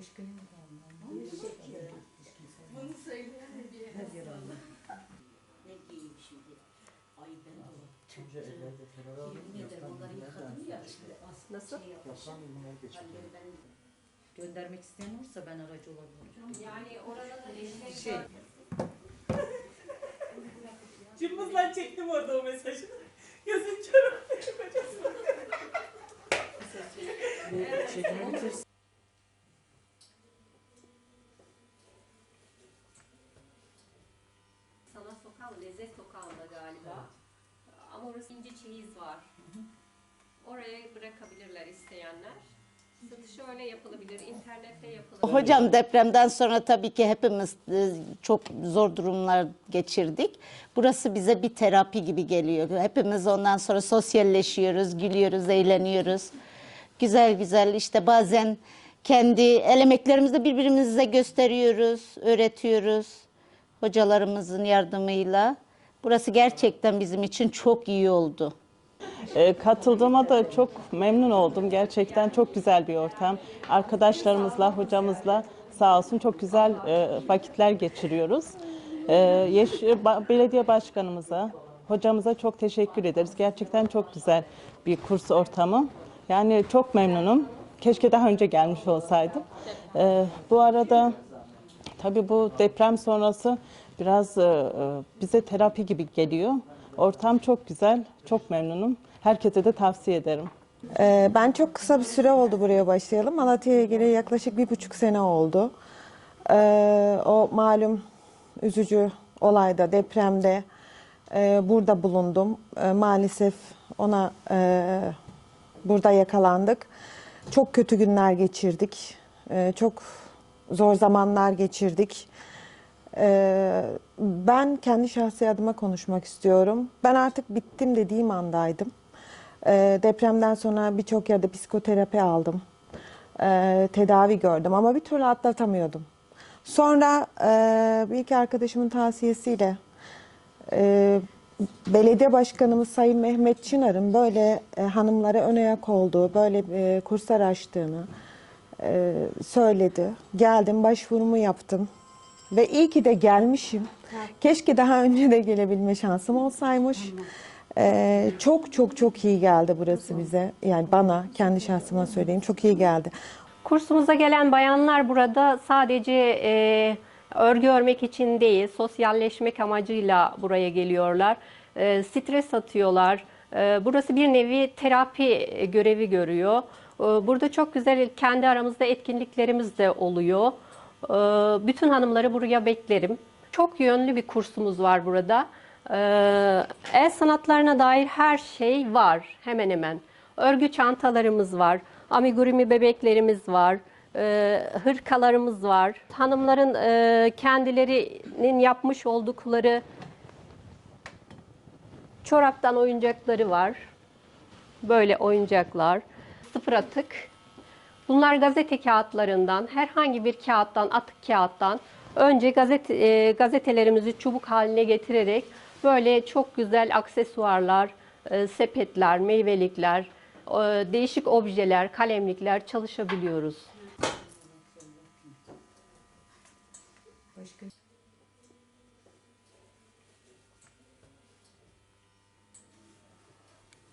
Başka yok Allah. Bunu söyleyen de bir Her yer Allah. Ne giyeyim şimdi? Ay ben de Önce evlerde kenara aldım. yemin ederim onları yıkadım ya Nasıl? şey. Yapsam. Halleri ben Göndermek isteyen olursa ben aracı olabilirim. Yani orada da destek Şey, Cımbızla çektim orada o mesajı. Kör oldu. bu çekimi bitirsin. Sana sokağı, lezzet sokağında galiba. Ama orası ince çeyiz var. Oraya bırakabilirler isteyenler. Satışı öyle yapılabilir, internette yapılabilir. Hocam depremden sonra tabii ki hepimiz e, çok zor durumlar geçirdik. Burası bize bir terapi gibi geliyor. Hepimiz ondan sonra sosyalleşiyoruz, gülüyoruz, eğleniyoruz. Güzel güzel işte bazen kendi el emeklerimizi de birbirimize gösteriyoruz, öğretiyoruz hocalarımızın yardımıyla. Burası gerçekten bizim için çok iyi oldu. E, Katıldığıma da çok memnun oldum. Gerçekten çok güzel bir ortam. Arkadaşlarımızla, hocamızla sağ olsun çok güzel e, vakitler geçiriyoruz. E, Yeş- Ba- Belediye Başkanımıza, hocamıza çok teşekkür ederiz. Gerçekten çok güzel bir kurs ortamı. Yani çok memnunum. Keşke daha önce gelmiş olsaydım. E, Bu arada Tabii bu deprem sonrası biraz e, e, bize terapi gibi geliyor. Ortam çok güzel, çok memnunum. Herkese de tavsiye ederim. Ee, Ben çok kısa bir süre oldu buraya başlayalım. Malatya'ya göre yaklaşık bir buçuk sene oldu. O malum üzücü olayda, depremde e, burada bulundum. E, Maalesef ona e, burada yakalandık. Çok kötü günler geçirdik. E, Çok zor zamanlar geçirdik. Ee, Ben kendi şahsi adıma konuşmak istiyorum. Ben artık bittim dediğim andaydım. Ee, Depremden sonra birçok yerde psikoterapi aldım. Ee, Tedavi gördüm ama bir türlü atlatamıyordum. Sonra e, bir iki arkadaşımın tavsiyesiyle e, belediye başkanımız Sayın Mehmet Çınar'ın böyle e, hanımlara ön ayak olduğu, böyle e, kurslar açtığını e, söyledi. Geldim, başvurumu yaptım. Ve iyi ki de gelmişim. Keşke daha önce de gelebilme şansım olsaymış. Ee, çok çok çok iyi geldi burası bize. Yani bana, kendi şahsıma söyleyeyim çok iyi geldi. Kursumuza gelen bayanlar burada sadece e, örgü örmek için değil, sosyalleşmek amacıyla buraya geliyorlar. E, stres atıyorlar. E, burası bir nevi terapi görevi görüyor. E, burada çok güzel kendi aramızda etkinliklerimiz de oluyor. E, bütün hanımları buraya beklerim. Çok yönlü bir kursumuz var burada. E, el sanatlarına dair her şey var hemen hemen. Örgü çantalarımız var, amigurumi bebeklerimiz var, e, hırkalarımız var. Hanımların e, kendilerinin yapmış oldukları çoraptan oyuncakları var. Böyle oyuncaklar. Sıfır atık. Bunlar gazete kağıtlarından, herhangi bir kağıttan, atık kağıttan önce gazete, e, gazetelerimizi çubuk haline getirerek böyle çok güzel aksesuarlar, e, sepetler, meyvelikler, e, değişik objeler, kalemlikler çalışabiliyoruz. Başka